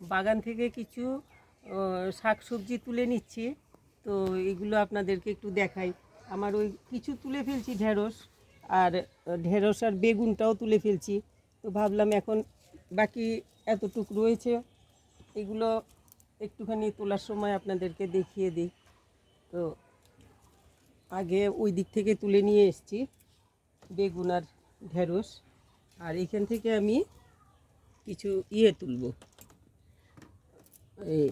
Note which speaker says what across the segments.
Speaker 1: বাগান থেকে কিছু শাক সবজি তুলে নিচ্ছি। তো এগুলো আপনাদেরকে একটু দেখাই। আমার ওই কিছু তুলে ফেলছি ঢেঁড়স, আর ঢেঁড়স আর বেগুনটাও তুলে ফেলছি। তো ভাবলাম এখন বাকি এতটুকু রয়েছে, এগুলো একটুখানি তোলার সময় আপনাদেরকে দেখিয়ে দিই। তো আগে ওই দিক থেকে তুলে নিয়ে এসছি, বেগুন আর ঢেঁড়স। আর এখান থেকে আমি কিছু ইয়ে তুলব। এই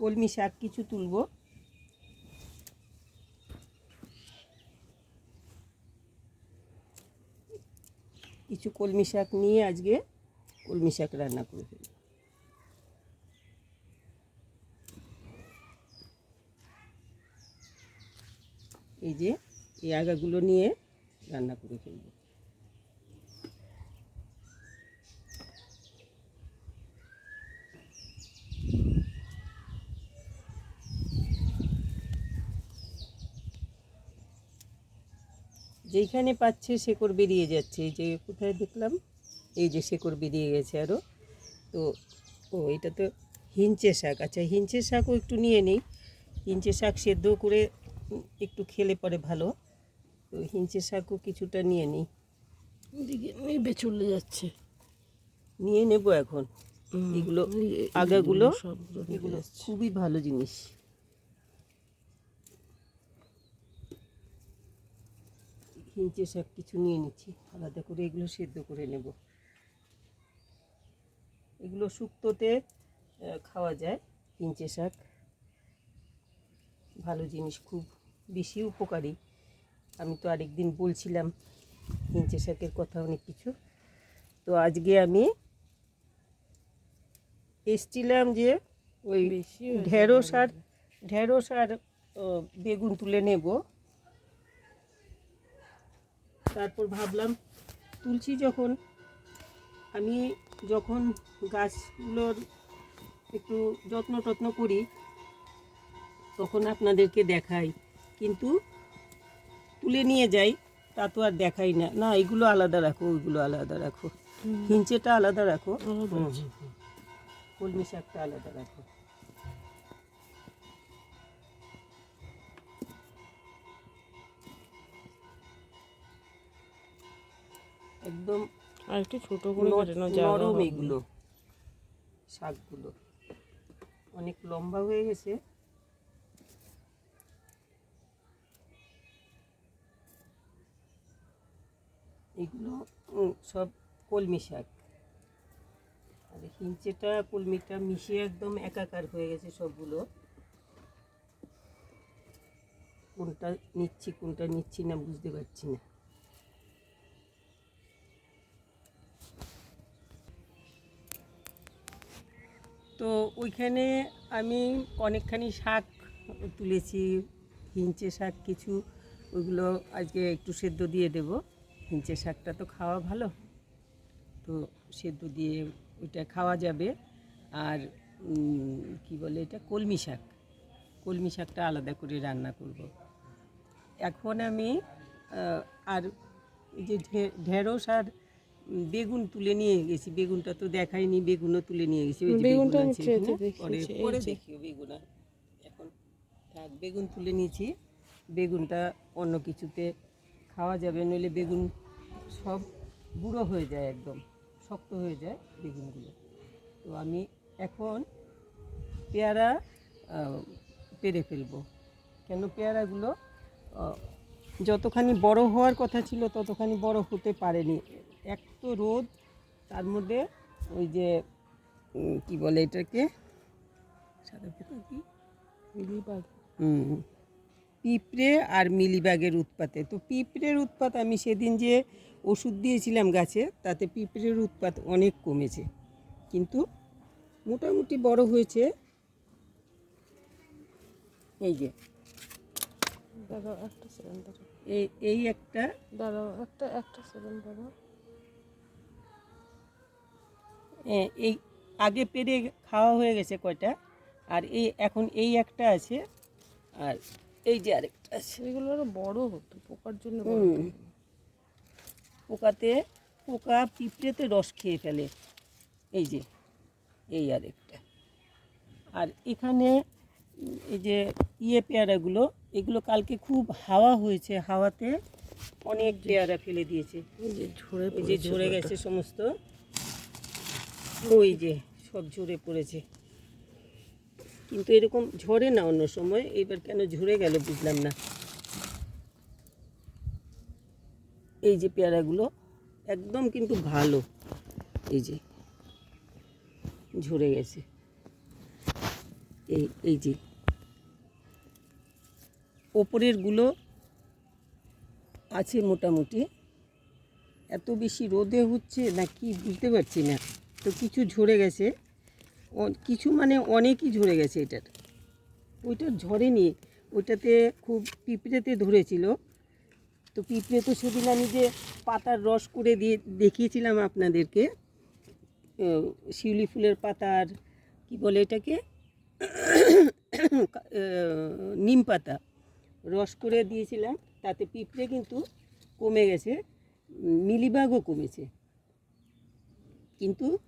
Speaker 1: কলমি শাক কিছু তুলব। কিছু কলমি শাক নিয়ে আজকে কলমি শাক রান্না করে ফেলব। এই যে এই আগাগুলো নিয়ে রান্না করে ফেলব। যেইখানে পাচ্ছে শেকড় বেরিয়ে যাচ্ছে। এই যে কোথায় দেখলাম? এই যে শেকড় বেরিয়ে গেছে আরও তো ও এটা তো হিঞ্চে শাক। আচ্ছা হিঞ্চে শাকও একটু নিয়ে নিই। হিঞ্চে শাক সেদ্ধ করে একটু খেলে পরে ভালো। তো হিঞ্চে শাকও কিছুটা নিয়ে নিই।
Speaker 2: নেবে চলে যাচ্ছে।
Speaker 1: নিয়ে নেব এখন। এগুলো আগাগুলো এগুলো খুবই ভালো জিনিস। হিঞ্চে শাক কিছু নিয়ে নিচ্ছি। আলাদা করে এগুলো সেদ্ধ করে নেব। এগুলো শুক্তোতে খাওয়া যায় হিঞ্চে শাক। ভালো জিনিস খুব বেশি উপকারী। আমি তো আরেকদিন বলছিলাম হিঞ্চে শাকের কথা অনেক কিছু। তো আজকে আমি এসছিলাম যে ওই ঢেঁড়স আর ঢেঁড়স আর বেগুন তুলে নেব। তারপর ভাবলাম তুলছি যখন। আমি যখন গাছগুলোর একটু যত্ন টত্ন করি তখন আপনাদেরকে দেখাই। কিন্তু তুলে নিয়ে যাই তা তো আর দেখাই না। না এগুলো আলাদা রাখো ওইগুলো আলাদা রাখো। হিঞ্চেটা আলাদা রাখো। কলমি শাকটা আলাদা রাখো। একদম
Speaker 2: আর একটু ছোট করে
Speaker 1: ন-
Speaker 2: কেটে নাও জায়গা
Speaker 1: নরম। এগুলো শাকগুলো। অনেক লম্বা হয়ে গেছে। এগুলো সব কলমি শাক। আর হিঞ্চেটা কলমিটা মিশিয়ে একদম একাকার হয়ে গেছে সবগুলো। কোনটা নিচ্ছি কোনটা নিচ্ছি না বুঝতে পারছি না। তো ওইখানে আমি অনেকখানি শাক তুলেছি, হিঞ্চে শাক কিছু, ওইগুলো আজকে একটু সেদ্ধ দিয়ে দেব। হিঞ্চে শাকটা তো খাওয়া ভালো, তো সেদ্ধ দিয়ে ওইটা খাওয়া যাবে। আর কি বলে এটা? কলমি শাক, কলমি শাকটা আলাদা করে রান্না করব। এখন আমি আর এই যে ঢেঁড়স আর বেগুন তুলে নিয়ে গেছি বেগুনটা তো দেখাইনি বেগুনও তুলে নিয়ে গেছি ওই যে
Speaker 2: বেগুনটা।
Speaker 1: পরে পরে। দেখিও বেগুন আর। এখন থাক বেগুন তুলে নিয়েছি বেগুনটা অন্য কিছুতে খাওয়া যাবে নইলে বেগুন সব বুড়ো হয়ে যায় একদম শক্ত হয়ে যায় বেগুনগুলো তো আমি এখন পেয়ারা পেরে ফেলব কেন পেয়ারাগুলো যতখানি বড় হওয়ার কথা ছিল ততখানি বড় হতে পারেনি এক তো রোদ তার মধ্যে ওই যে কি বলে এটাকে? সাদা পেঁপে কি?
Speaker 2: মিলিবাগ।
Speaker 1: হুম। পিঁপড়ে আর মিলিবাগের উৎপাতে। তো পিঁপড়ের উৎপাত আমি সেদিন যে ওষুধ দিয়েছিলাম গাছে তাতে পিঁপড়ের উৎপাত অনেক কমেছে। কিন্তু মোটামুটি বড় হয়েছে। এই যে। এই এই একটা।
Speaker 2: দাঁড়াও একটা একটা সেকেন্ড দাঁড়াও।
Speaker 1: এই আগে পেরে খাওয়া হয়ে গেছে কয়টা? আর এই এখন এই একটা আছে আর এই যে আরেকটা আছে।
Speaker 2: এগুলো আরও বড় হতো পোকার জন্য।
Speaker 1: পোকাতে পোকা পিঁপড়েতে রস খেয়ে ফেলে। এই যে এই আরেকটা। আর এখানে এই যে ইয়ে পেয়ারাগুলো এগুলো কালকে খুব হাওয়া হয়েছে হাওয়াতে অনেক পেয়ারা ফেলে দিয়েছে।
Speaker 2: এই যে ঝরে
Speaker 1: গেছে সমস্ত। ওই যে সব ঝরে পড়েছে। কিন্তু এরকম ঝরে না অন্য সময়, এবার কেন ঝরে গেল বুঝলাম না। এই যে পেয়ারাগুলো একদম কিন্তু ভালো, এই যে ঝরে গেছে। এই এই যে ওপরেরগুলো আছে মোটামুটি। এত বেশি রোদে হচ্ছে না কি বুঝতে পারছি না। তো কিছু ঝরে গেছে। কিছু মানে অনেকই ঝরে গেছে এটার। ওইটার ঝরেনি, ওইটাতে খুব পিঁপড়েতে ধরেছিল। তো পিঁপড়ে তো সেদিন আমি যে পাতার রস করে দিয়ে দেখিয়েছিলাম আপনাদেরকে শিউলি ফুলের পাতার, কি বলে এটাকে? নিম পাতা, রস করে দিয়েছিলাম, তাতে পিঁপড়ে কিন্তু কমে গেছে মিলিবাগও কমেছে। কিন্তু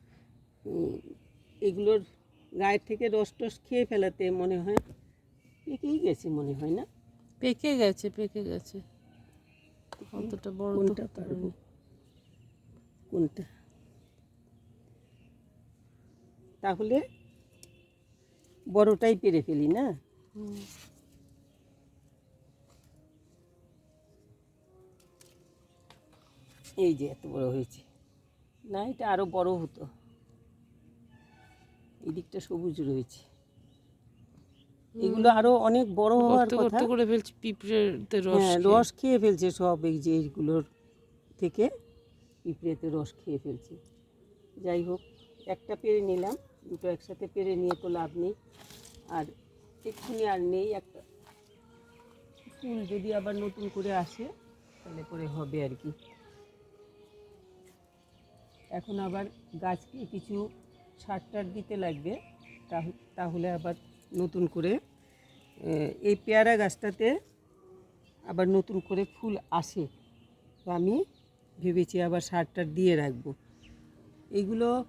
Speaker 1: এগুলোর গায়ের থেকে রস টস খেয়ে ফেলাতে মনে হয় পেকেই গেছে মনে হয় না?
Speaker 2: পেকে গেছে পেকে গেছে। অতটা বড়
Speaker 1: কোনটা পারব? কোনটা? তাহলে বড়টাই পেরে ফেলি না? এই যে এত বড় হয়েছে। না এটা আরও বড় হতো। এই দিকটা সবুজ রয়েছে। এগুলো আরও অনেক বড় হওয়ার কথা।
Speaker 2: করে ফেলছি পিঁপড়েতে রস
Speaker 1: হ্যাঁ। রস খেয়ে ফেলছে সব এই যে এইগুলোর থেকে পিঁপড়েতে রস খেয়ে ফেলছে। যাই হোক একটা পেরে নিলাম দুটো একসাথে পেরে নিয়ে তো লাভ নেই। আর এক্ষুনি আর নেই একটা। ফুল যদি আবার নতুন করে আসে তাহলে পরে হবে আর কি। এখন আবার গাছকে কিছু সার টার দিতে লাগবে, তাহ- তাহলে আবার নতুন করে এই পেয়ারা গাছটাতে আবার নতুন করে ফুল আসে। তো আমি ভেবেছি আবার সার টার দিয়ে রাখব। এইগুলো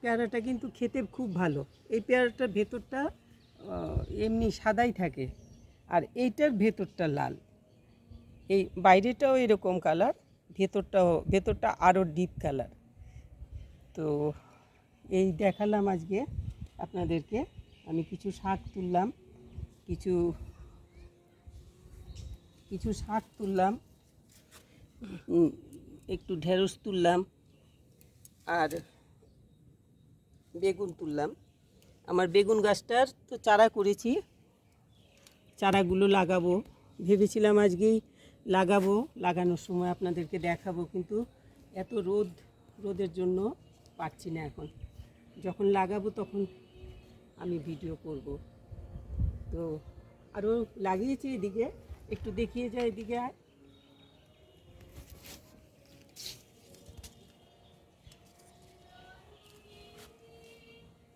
Speaker 1: পেয়ারাটা কিন্তু খেতে খুব ভালো। এই পেয়ারাটার ভেতরটা এমনি সাদাই থাকে আর এইটার ভেতরটা লাল। এই বাইরেটাও এরকম কালার, ভেতরটাও, ভেতরটা আরও ডিপ কালার। তো এই দেখালাম আজকে আপনাদেরকে। আমি কিছু শাক তুললাম, কিছু কিছু শাক তুললাম একটু ঢেঁড়স তুললাম আর বেগুন তুললাম। আমার বেগুন গাছটার তো চারা করেছি, চারাগুলো লাগাবো। ভেবেছিলাম আজকেই লাগাবো, লাগানোর সময় আপনাদেরকে দেখাবো, কিন্তু এত রোদ, রোদের জন্য পারছি না এখন। যখন লাগাবো তখন আমি ভিডিও করব। তো আরও লাগিয়েছি এদিকে একটু দেখিয়ে যায় এদিকে। আয়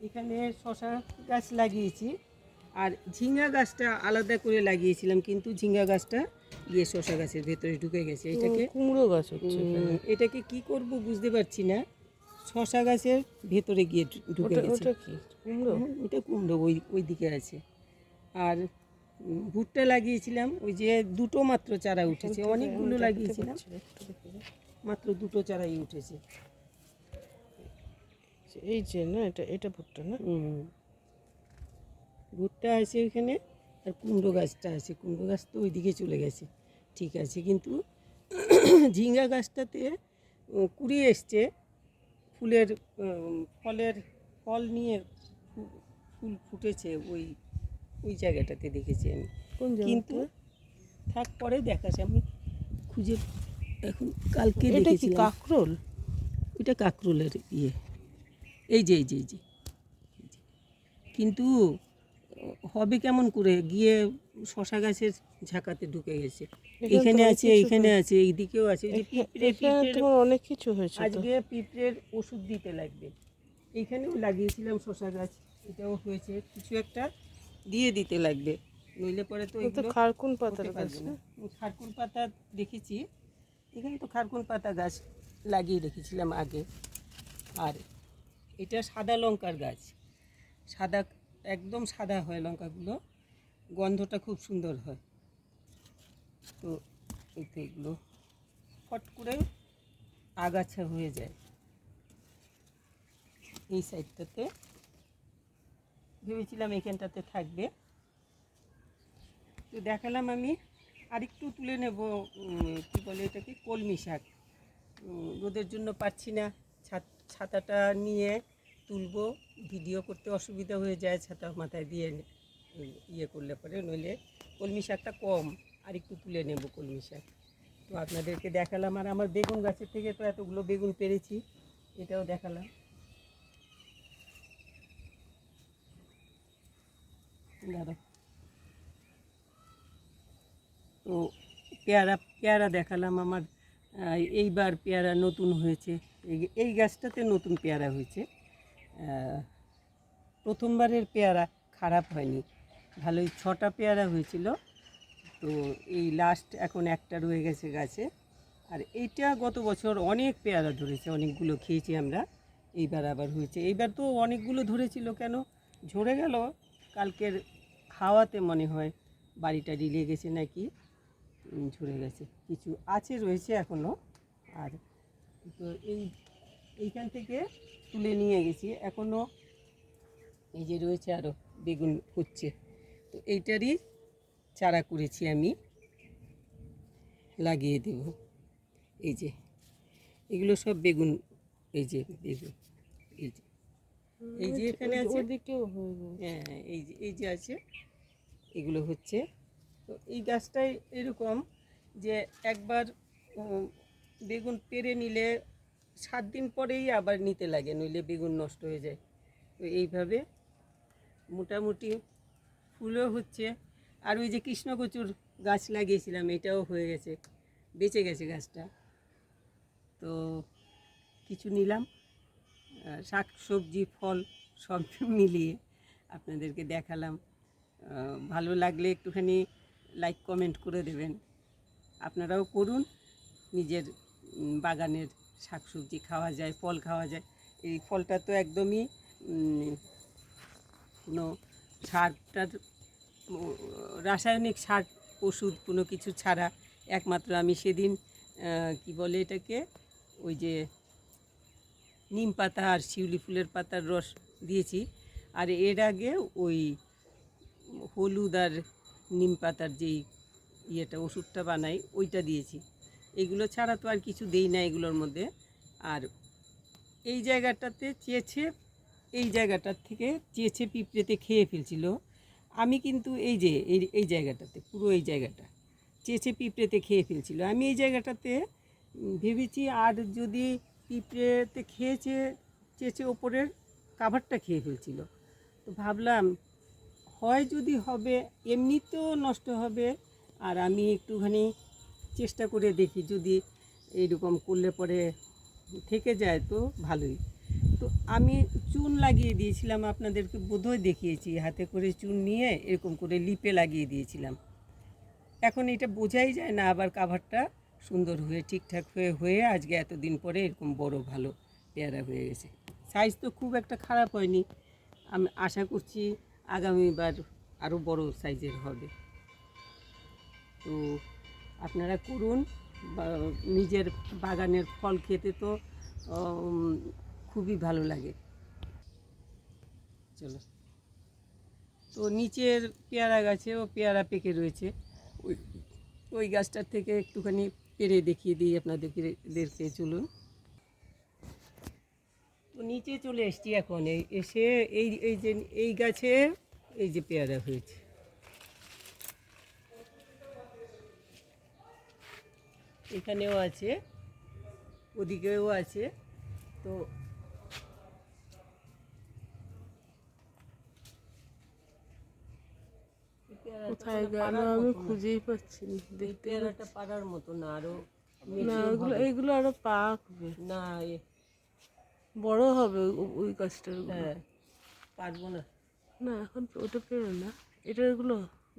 Speaker 1: এখানে শশা গাছ লাগিয়েছি আর ঝিঙ্গা গাছটা আলাদা করে লাগিয়েছিলাম কিন্তু ঝিঙ্গা গাছটা গিয়ে শশা গাছের ভেতরে ঢুকে গেছে। এটাকে
Speaker 2: কুমড়ো গাছ হচ্ছে
Speaker 1: এটাকে কি করব বুঝতে পারছি না। শশা গাছের ভেতরে গিয়ে ঢুকে গেছে।
Speaker 2: ওটা কুমড়ো?
Speaker 1: ওই ওই দিকে আছে। আর ভুট্টা লাগিয়েছিলাম ওই যে দুটো মাত্র চারা উঠেছে। অনেকগুলো লাগিয়েছিলাম। মাত্র দুটো চারাই উঠেছে।
Speaker 2: এই যে না এটা এটা ভুট্টা না।
Speaker 1: ভুট্টা আছে ওইখানে আর কুমড়ো গাছটা আছে। কুমড়ো গাছ তো ওইদিকে চলে গেছে। ঠিক আছে কিন্তু ঝিঙ্গা গাছটাতে কুড়ি এসছে। ফুলের ফলের ফল নিয়ে ফুল ফুটেছে ওই ওই জায়গাটাতে দেখেছি আমি।
Speaker 2: কোন
Speaker 1: কিন্তু থাক পরে দেখাছে আমি খুঁজে এখন কালকে দেখেছিলাম।
Speaker 2: কাকরোল?
Speaker 1: ওইটা কাকরোলের ইয়ে। এই যে এই যে এই যে। কিন্তু হবে কেমন করে? গিয়ে শশা গাছের ঝাঁকাতে ঢুকে গেছে।
Speaker 2: এখানে
Speaker 1: আছে এইখানে আছে এইদিকেও আছে যে পিঁপড়ে
Speaker 2: তোমার অনেক কিছু হয়েছে
Speaker 1: আজকে পিঁপড়ের ওষুধ দিতে লাগবে। এইখানেও লাগিয়েছিলাম শশা গাছ এটাও হয়েছে। কিছু একটা দিয়ে দিতে লাগবে। নইলে পরে তো
Speaker 2: খারকুন না।
Speaker 1: খারকুন পাতা দেখেছি। এখানে তো খারকুন পাতা গাছ লাগিয়ে রেখেছিলাম আগে। আর এটা সাদা লঙ্কার গাছ। সাদা একদম সাদা হয় লঙ্কাগুলো। গন্ধটা খুব সুন্দর হয়। তো এই তো এগুলো ফট করে আগাছা হয়ে যায়। এই সাইডটাতে ভেবেছিলাম এখানটাতে থাকবে। তো দেখালাম আমি আরেকটু তুলে নেব কী বলে এটাকে, কলমি শাক। রোদের জন্য পাচ্ছি না, ছাত- ছাতাটা নিয়ে তুলবো, ভিডিও করতে অসুবিধা হয়ে যায়, ছাতা মাথায় দিয়ে ইয়ে করলে পরে, নইলে কলমি শাকটা কম, আর একটু তুলে নেব কলমি শাক। তো আপনাদেরকে দেখালাম, আর আমার বেগুন গাছের থেকে তো এতগুলো বেগুন পেরেছি, এটাও দেখালাম। তো পেয়ারা পেয়ারা দেখালাম আমার এইবার পেয়ারা নতুন হয়েছে। এই গাছটাতে নতুন পেয়ারা হয়েছে। প্রথমবারের পেয়ারা খারাপ হয়নি। ভালোই, ছটা পেয়ারা হয়েছিল। তো এই লাস্ট এখন একটা রয়ে গেছে গাছে। আর এইটা গত বছর অনেক পেয়ারা ধরেছে, অনেকগুলো খেয়েছি আমরা। এইবার আবার হয়েছে। এইবার তো অনেকগুলো ধরেছিল কেন? ঝরে গেল। কালকের হাওয়াতে মনে হয় বাড়িটা রিলে গেছে নাকি? ঝরে গেছে। কিছু আছে রয়েছে এখনও আর তো এই, এইখান থেকে তুলে নিয়ে গেছি। এখনও এই যে রয়েছে আরও বেগুন হচ্ছে তো এইটারই চারা করেছি আমি। লাগিয়ে দেব। এই যে এগুলো সব বেগুন এই যে বেগুন এই যে। এই যে এখানে আছে।
Speaker 2: ওদিকেও
Speaker 1: হ্যাঁ এই যে এই যে আছে এগুলো হচ্ছে। তো এই গাছটাই এরকম যে একবার বেগুন পেরে নিলে সাত দিন পরেই আবার নিতে লাগে নইলে বেগুন নষ্ট হয়ে যায়। তো এইভাবে মোটামুটি ফুলও হচ্ছে। আর ওই যে কৃষ্ণকচুর গাছ লাগিয়েছিলাম, এটাও হয়ে গেছে, বেঁচে গেছে গাছটা। তো কিছু নিলাম শাক, সবজি, ফল সব মিলিয়ে আপনাদেরকে দেখালাম। ভালো লাগলে একটুখানি লাইক কমেন্ট করে দেবেন। আপনারাও করুন, নিজের বাগানের শাক, সবজি খাওয়া যায়, ফল খাওয়া যায়। এই ফলটা তো একদমই কোনো সারটার রাসায়নিক সার, ওষুধ, কোনো কিছু ছাড়া। একমাত্র আমি সেদিন কি বলে এটাকে, ওই যে নিম পাতা আর শিউলি ফুলের পাতার রস দিয়েছি। আর এর আগে ওই হলুদ আর নিম পাতার যেই ইয়েটা, ওষুধটা বানাই, ওইটা দিয়েছি। এগুলো ছাড়া তো আর কিছু দেই না এগুলোর মধ্যে। আর এই জায়গাটাতে চেয়েছে এই জায়গাটার থেকে চেয়েছে পিঁপড়েতে খেয়ে ফেলছিল। আমি কিন্তু এই যে, এই এই জায়গাটাতে, পুরো এই জায়গাটা, চেঁচে পিঁপড়েতে খেয়ে ফেলছিল। আমি এই জায়গাটাতে ভেবেছি, আর যদি পিঁপড়েতে খেয়েছে, চেঁচে ওপরের কাভারটা খেয়ে ফেলছিল। তো ভাবলাম, হয় যদি হবে, এমনিতেও নষ্ট হবে, আর আমি একটুখানি চেষ্টা করে দেখি, যদি এইরকম করলে পরে থেকে যায় তো ভালোই। তো আমি চুন লাগিয়ে দিয়েছিলাম, আপনাদেরকে বোধহয় দেখিয়েছি। হাতে করে চুন নিয়ে এরকম করে লিপে লাগিয়ে দিয়েছিলাম। এখন এটা বোঝাই যায় না, আবার কাভারটা সুন্দর হয়ে, ঠিকঠাক হয়ে হয়ে আজকে এতদিন পরে এরকম বড় ভালো পেয়ারা হয়ে গেছে। সাইজ তো খুব একটা খারাপ হয়নি। আমি আশা করছি আগামীবার আরও বড় সাইজের হবে। তো আপনারা করুন নিজের বাগানের ফল খেতে তো খুবই ভালো লাগে। চলো। তো নিচের পেয়ারা গাছে ও পেয়ারা পেকে রয়েছে। ওই ওই গাছটার থেকে একটুখানি পেরে দেখিয়ে দিই আপনাদেরকে চলুন। তো নিচে চলে এসছি এখন। এই এসে এই এই যে এই গাছে এই যে পেয়ারা হয়েছে। এখানেও আছে ওদিকেও আছে। তো এই পেয়ারাটা
Speaker 2: কোথায় গেল আমি খুঁজেই পাচ্ছি না দেখতে
Speaker 1: পেয়ারাটা পাড়ার মতো না আরও
Speaker 2: না ওগুলো
Speaker 1: হবে।
Speaker 2: এইগুলো আরও পাকবে
Speaker 1: না
Speaker 2: বড় হবে ওই গাছটার
Speaker 1: হ্যাঁ পারব না।
Speaker 2: না এখন ওটা পেরো না। এটা এগুলো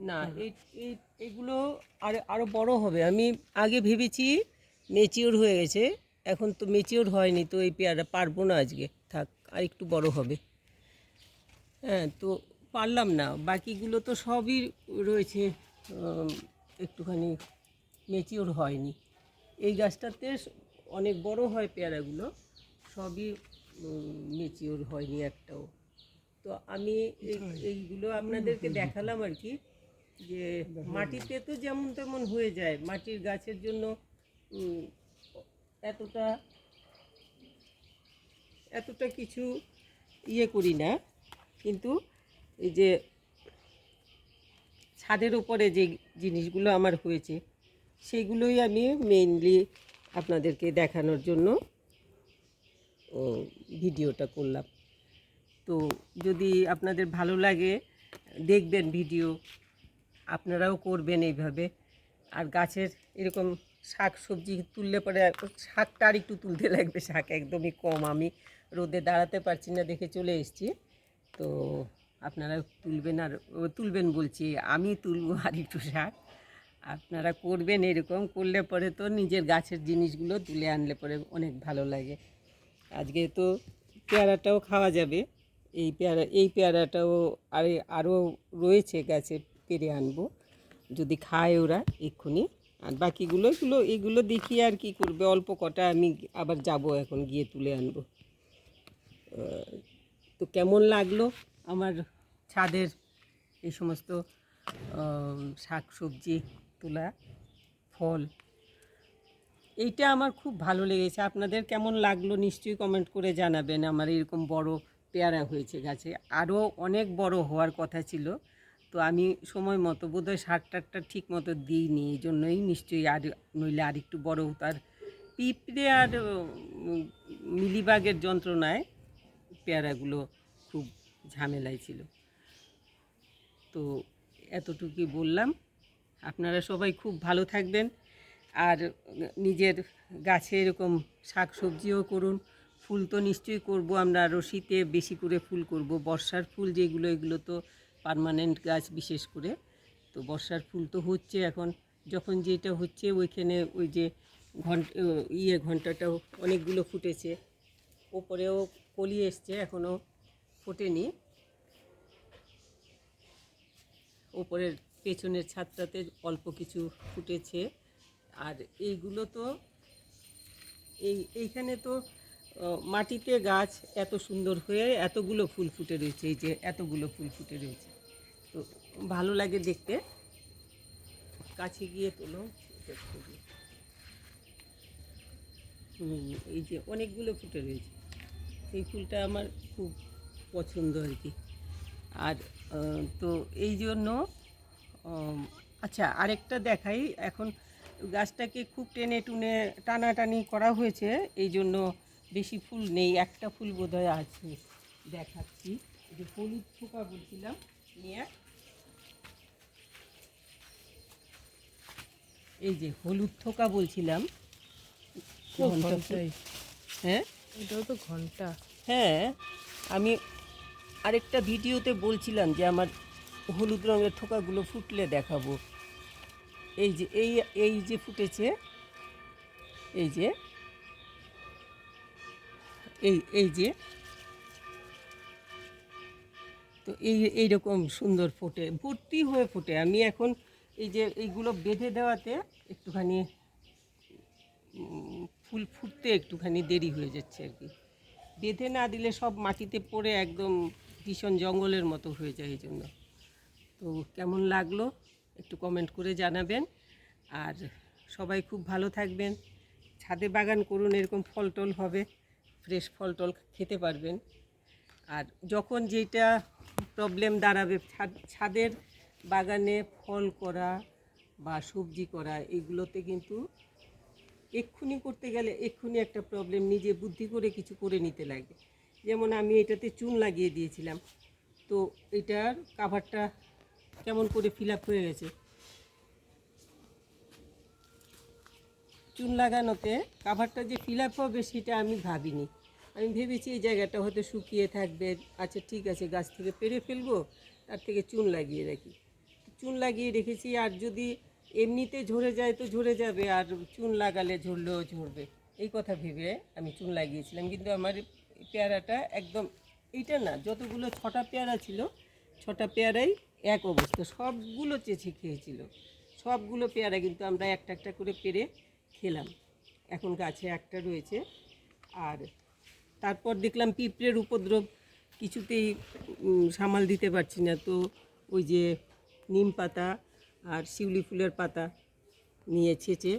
Speaker 1: না এই এই এগুলো আর আরও বড় হবে। আমি আগে ভেবেছি মেচিওর হয়ে গেছে এখন তো মেচিওর হয়নি তো এই পেয়ারা পারব না আজকে। থাক আর একটু বড় হবে। হ্যাঁ তো পারলাম না। বাকিগুলো তো সবই রয়েছে একটুখানি মেচিওর হয়নি। এই গাছটাতে অনেক বড় হয় পেয়ারাগুলো, সবই মেচিওর হয়নি একটাও। তো আমি এইগুলো আপনাদেরকে দেখালাম আর কি, যে মাটিতে তো যেমন তেমন হয়ে যায়, মাটির গাছের জন্য এতটা এতটা কিছু ইয়ে করি না। কিন্তু এই যে ছাদের উপরে যে জিনিসগুলো আমার হয়েছে, সেগুলোই আমি মেইনলি আপনাদেরকে দেখানোর জন্য ভিডিওটা করলাম। তো যদি আপনাদের ভালো লাগে, দেখবেন ভিডিও, আপনারাও করবেন এইভাবে। আর গাছের এরকম শাক সবজি তুললে পরে শাকটা আর একটু তুলতে লাগবে, শাক একদমই কম। আমি রোদে দাঁড়াতে পারছি না, দেখে চলে এসেছি। তো আপনারা তুলবেন আর ও, তুলবেন বলছি আমি তুলবো আর একটু শাক। আপনারা করবেন এরকম করলে পরে তো নিজের গাছের জিনিসগুলো তুলে আনলে পরে অনেক ভালো লাগে। আজকে তো পেয়ারাটাও খাওয়া যাবে। এই পেয়ারা এই পেয়ারাটাও আর আরও রয়েছে গাছে পেরে আনব। যদি খায় ওরা এক্ষুনি। আর বাকিগুলো এগুলো এগুলো দেখি আর কি করবে। অল্প কটা আমি আবার যাব এখন গিয়ে তুলে আনব। তো কেমন লাগল? আমার ছাদের এই সমস্ত শাক সবজি তোলা, ফল, এইটা আমার খুব ভালো লেগেছে। আপনাদের কেমন লাগল নিশ্চয়ই কমেন্ট করে জানাবেন। আমার এরকম বড় পেয়ারা হয়েছে গাছে। আরও অনেক বড় হওয়ার কথা ছিল। তো আমি সময় মতো, বোধহয় সার টারটা ঠিক মতো দিইনি, এই জন্যই নিশ্চয়ই আর, নইলে আর একটু বড় তার পিঁপড়ে আর মিলিবাগের যন্ত্রণায় পেয়ারাগুলো খুব ঝামেলায় ছিল। তো এতটুকুই বললাম। আপনারা সবাই খুব ভালো থাকবেন আর নিজের গাছে এরকম শাক সবজিও করুন। ফুল তো নিশ্চয়ই করব আমরা আরও শীতে বেশি করে ফুল করব। বর্ষার ফুল যেগুলো, এগুলো তো পার্মানেন্ট গাছ বিশেষ করে। তো বর্ষার ফুল তো হচ্ছে এখন। যখন যেটা হচ্ছে ওইখানে ওই যে ঘন্ট ইয়ে ঘন্টাটাও অনেকগুলো ফুটেছে। ওপরেও কলি এসছে এখনও। ফোটেনি ওপরের পেছনের ছাদটাতে অল্প কিছু ফুটেছে। আর এইগুলো তো এই, এইখানে তো মাটিতে গাছ এত সুন্দর হয়ে এতগুলো ফুল ফুটে রয়েছে, এই যে এতগুলো ফুল ফুটে রয়েছে। তো ভালো লাগে দেখতে। কাছে গিয়ে তোলো এই যে অনেকগুলো ফুটে রয়েছে। এই ফুলটা আমার খুব পছন্দ আর কি। আর তো এই জন্য আচ্ছা আরেকটা দেখাই। এখন গাছটাকে খুব টেনে টুনে টানাটানি করা হয়েছে এই জন্য বেশি ফুল নেই। একটা ফুল বোধহয় আছে দেখাচ্ছি। যে হলুদ থোকা বলছিলাম নিয়ে। এই যে হলুদ থোকা বলছিলাম ঘণ্টা। হ্যাঁ?
Speaker 2: এটাও তো ঘণ্টা।
Speaker 1: হ্যাঁ আমি আরেকটা ভিডিওতে বলছিলাম যে আমার হলুদ রঙের থোকাগুলো ফুটলে দেখাবো। এই যে, এই এই যে ফুটেছে, এই যে, এই এই যে, তো এই, এইরকম সুন্দর ফোটে, ভর্তি হয়ে ফোটে। আমি এখন এই যে, এইগুলো বেঁধে দেওয়াতে একটুখানি ফুল ফুটতে একটুখানি দেরি হয়ে যাচ্ছে আর কি। বেঁধে না দিলে সব মাটিতে পড়ে একদম ভীষণ জঙ্গলের মতো হয়ে যায় এই জন্য। তো কেমন লাগল একটু কমেন্ট করে জানাবেন। আর সবাই খুব ভালো থাকবেন। ছাদে বাগান করুন, এরকম ফল টল হবে, ফ্রেশ ফল টল খেতে পারবেন। আর যখন যেটা প্রবলেম দাঁড়াবে, ছাদ- ছাদের বাগানে ফল করা বা সবজি করা, এগুলোতে কিন্তু এক্ষুনি করতে গেলে এক্ষুনি একটা প্রবলেম নিজে বুদ্ধি করে কিছু করে নিতে লাগে। যেমন আমি এটাতে চুন লাগিয়ে দিয়েছিলাম। তো এটার কাভারটা কেমন করে ফিল হয়ে গেছে? চুন লাগানোতে কাভারটা যে ফিল হবে সেটা আমি ভাবিনি। আমি ভেবেছি এই জায়গাটা হয়তো শুকিয়ে থাকবে। আচ্ছা ঠিক আছে, গাছ থেকে পেরে ফেলব, তার থেকে চুন লাগিয়ে রাখি। চুন লাগিয়ে রেখেছি, আর যদি এমনিতে ঝরে যায় তো ঝরে যাবে, আর চুন লাগালে ঝরলেও ঝরবে। এই কথা ভেবে আমি চুন লাগিয়েছিলাম, কিন্তু আমার পেয়ারাটা একদম এইটা না, যতগুলো ছটা পেয়ারা ছিল, ছটা পেয়ারাই এক অবস্থা। সবগুলো চেঁচে খেয়েছিল। সবগুলো পেয়ারা কিন্তু আমরা একটা একটা করে পেরে খেলাম। এখন গাছে একটা রয়েছে। আর তারপর দেখলাম পিঁপড়ের উপদ্রব কিছুতেই সামাল দিতে পারছি না। তো ওই যে নিম পাতা আর শিউলি ফুলের পাতা নিয়ে ছেঁচে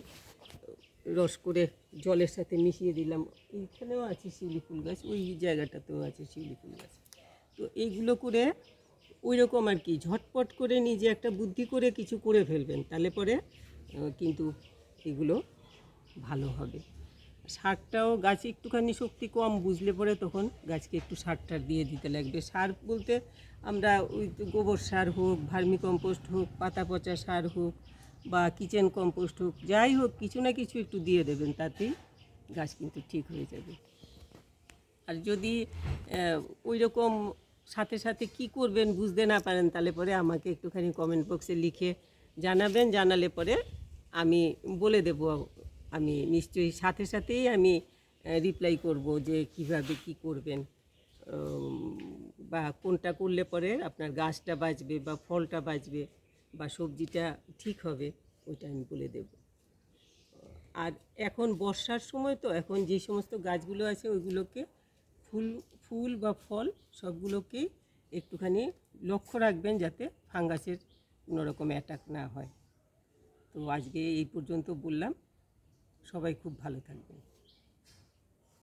Speaker 1: রস করে জলের সাথে মিশিয়ে দিলাম। এইখানেও আছে শিউলি ফুল গাছ, ওই জায়গাটাতেও আছে শিউলি ফুল গাছ। তো এইগুলো করে ওই রকম আর কি, ঝটপট করে নিজে একটা বুদ্ধি করে কিছু করে ফেলবেন, তাহলে পরে কিন্তু এগুলো ভালো হবে। সারটাও গাছে একটুখানি শক্তি কম, বুঝলে পরে তখন গাছকে একটু সার টার দিয়ে দিতে লাগবে। সার বলতে আমরা ওই গোবর সার হোক, ভার্মিকম্পোস্ট হোক, পাতা পচা সার হোক বা কিচেন কম্পোস্ট হোক, যাই হোক, কিছু না কিছু একটু দিয়ে দেবেন, তাতেই গাছ কিন্তু ঠিক হয়ে যাবে। আর যদি ওই রকম সাথে সাথে কি করবেন বুঝতে না পারেন, তাহলে পরে আমাকে একটুখানি কমেন্ট বক্সে লিখে জানাবেন, জানালে পরে আমি বলে দেব, আমি নিশ্চয়ই সাথে সাথেই আমি রিপ্লাই করব যে কীভাবে কি করবেন। বা কোনটা করলে পরে আপনার গাছটা বাঁচবে বা ফলটা বাঁচবে। বা সবজিটা ঠিক হবে, ওইটা আমি বলে দেবো। আর এখন বর্ষার সময় তো, এখন যে সমস্ত গাছগুলো আছে, ওইগুলোকে ফুল ফুল বা ফল সবগুলোকেই একটুখানি লক্ষ্য রাখবেন যাতে ফাঙ্গাসের কোনো রকম অ্যাটাক না হয়। তো আজকে এই পর্যন্ত বললাম। সবাই খুব ভালো থাকবেন।